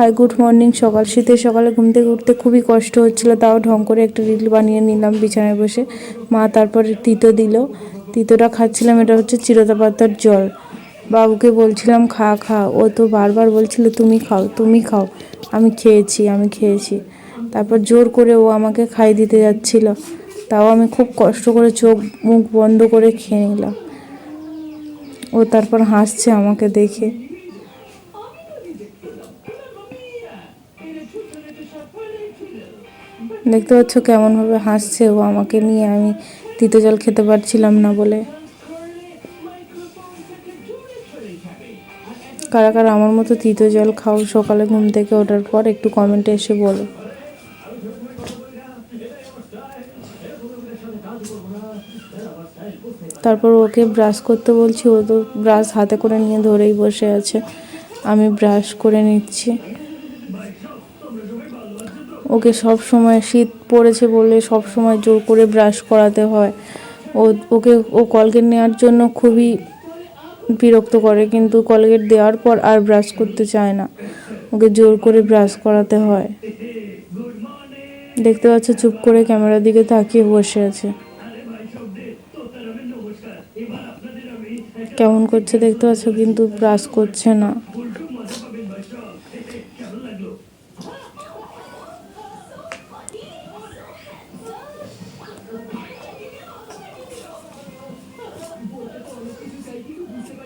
Hi good morning সকাল শীতের সকালে ঘুম থেকে উঠতে খুবই কষ্ট হচ্ছিল, তাও ঢং করে একটা রিল বানিয়ে নিলাম বিছানায় বসে। মা তারপরে তিতো দিল। তিতোটা খাচ্ছিলাম, এটা হচ্ছে চিরতা পাতার জল। বাবুকে বলছিলাম, খা খা। ও তো বারবার বলছিল, তুমি খাও তুমি খাও। আমি খেয়েছি আমি খেয়েছি। তারপর জোর করে ও আমাকে খাই দিতে যাচ্ছিল। তাও আমি খুব কষ্ট করে চোখ, মুখ বন্ধ করে খেয়ে নিলাম। ও তারপর হাসছে আমাকে দেখে। দেখতে পাচ্ছ কেমনভাবে হাসছে ও আমাকে নিয়ে। আমি তিতো জল খেতে পারছিলাম না বলে। কারা কারা আমার মতো তিতো জল খাও সকালে ঘুম থেকে ওঠার পর একটু কমেন্টে এসে বলো। তারপর ওকে ব্রাশ করতে বলছি, ও তো ব্রাশ হাতে করে নিয়ে ধরেই বসে আছে। আমি ব্রাশ করে নিচ্ছি। ওকে সব সময় শীত পড়েছে বলে সব সময় জোর করে ব্রাশ করাতে হয়। ও, ওকে, ও কলগেট নেওয়ার জন্য খুবই বিরক্ত করে, কিন্তু কলগেট দেওয়ার পর আর ব্রাশ করতে চায় না। ওকে জোর করে ব্রাশ করাতে হয়। দেখতে পাচ্ছ চুপ করে ক্যামেরার দিকে তাকিয়ে বসে আছে। কেমন করছে দেখতে পাচ্ছ, কিন্তু ব্রাশ করছে না।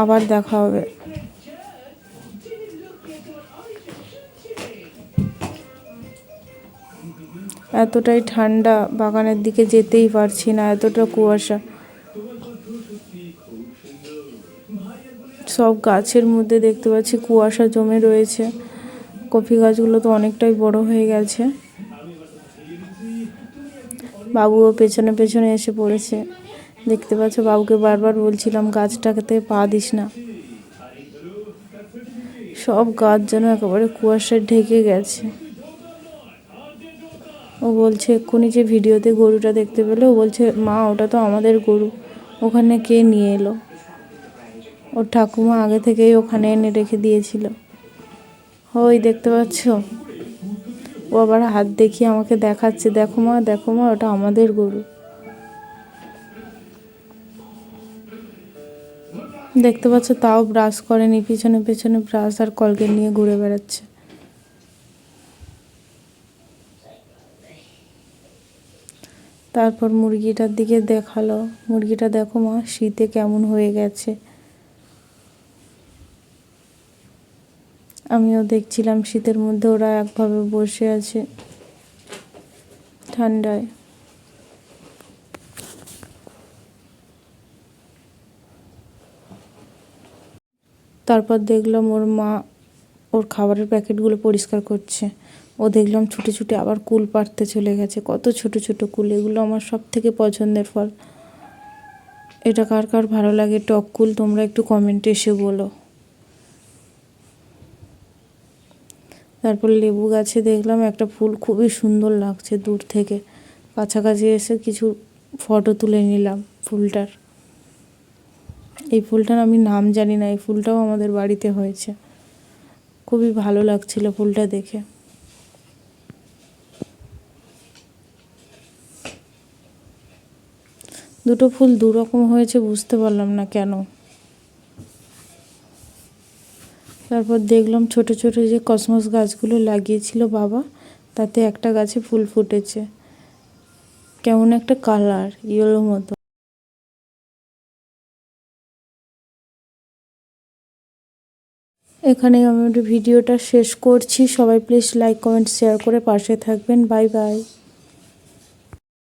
আবার দেখা হবে। এতটাই ঠান্ডা, বাগানের দিকে যেতেই পারছি না, এতটা কুয়াশা। সব গাছের মধ্যে দেখতে পাচ্ছি কুয়াশা জমে রয়েছে। কফি গাছগুলো তো অনেকটাই বড় হয়ে গেছে। বাবুও পেছনে পেছনে এসে পড়েছে। দেখতে পাচ্ছ, বাবুকে বারবার বলছিলাম, গাছটাকে পা দিস না। সব গাছ যেন একেবারে কুয়াশায় ঢেকে গেছে। ও বলছে, এক্ষুনি যে ভিডিওতে গরুটা দেখতে পেলে, ও বলছে, মা, ওটা তো আমাদের গরু। ওখানে কে নিয়ে এলো? ওর ঠাকুমা আগে থেকেই ওখানে এনে রেখে দিয়েছিল। ওই দেখতে পাচ্ছ? ও আবার হাত দেখিয়ে আমাকে দেখাচ্ছে, দেখো মা দেখো মা, ওটা আমাদের গরু। দেখতে পাচ্ছ, তাও ব্রাশ করেনি, পিছনে পেছনে ব্রাশ আর কলগেট নিয়ে ঘুরে বেড়াচ্ছে। তারপর মুরগিটার দিকে দেখাল, মুরগিটা দেখো মা, শীতে কেমন হয়ে গেছে। আমিও দেখছিলাম শীতের মধ্যে ওরা একভাবে বসে আছে ঠান্ডায়। তারপর দেখলাম ওর মা ওর খাবারের প্যাকেটগুলো পরিষ্কার করছে। ও দেখলাম ছুটে ছুটে আবার কুল পাড়তে চলে গেছে। কত ছোট ছোট কুল, এগুলো আমার সব থেকে পছন্দের ফল। এটা কার কার ভালো লাগে? টক কুল তোমরা একটু কমেন্টে এসে বলো। তারপর লেবু গাছে দেখলাম একটা ফুল খুবই সুন্দর লাগছে দূর থেকে। কাছাকাছি এসে কিছু ফটো তুলে নিলাম ফুলটার। এই ফুলটার আমি নাম জানি না, এই ফুলটাও আমাদের বাড়িতে হয়েছে। খুবই ভালো লাগছিল ফুলটা দেখে। দুটো ফুল দু রকম হয়েছে বুঝতে পারলাম না কেন। তারপর দেখলাম ছোট ছোট যে কসমস গাছগুলো লাগিয়েছিল বাবা, তাতে একটা গাছে ফুল ফুটেছে। কেমন একটা কালার, ইয়েলো মতো। এখানেই আমি ভিডিওটা শেষ করছি। সবাই প্লিজ লাইক কমেন্ট শেয়ার করে পাশে থাকবেন। Bye bye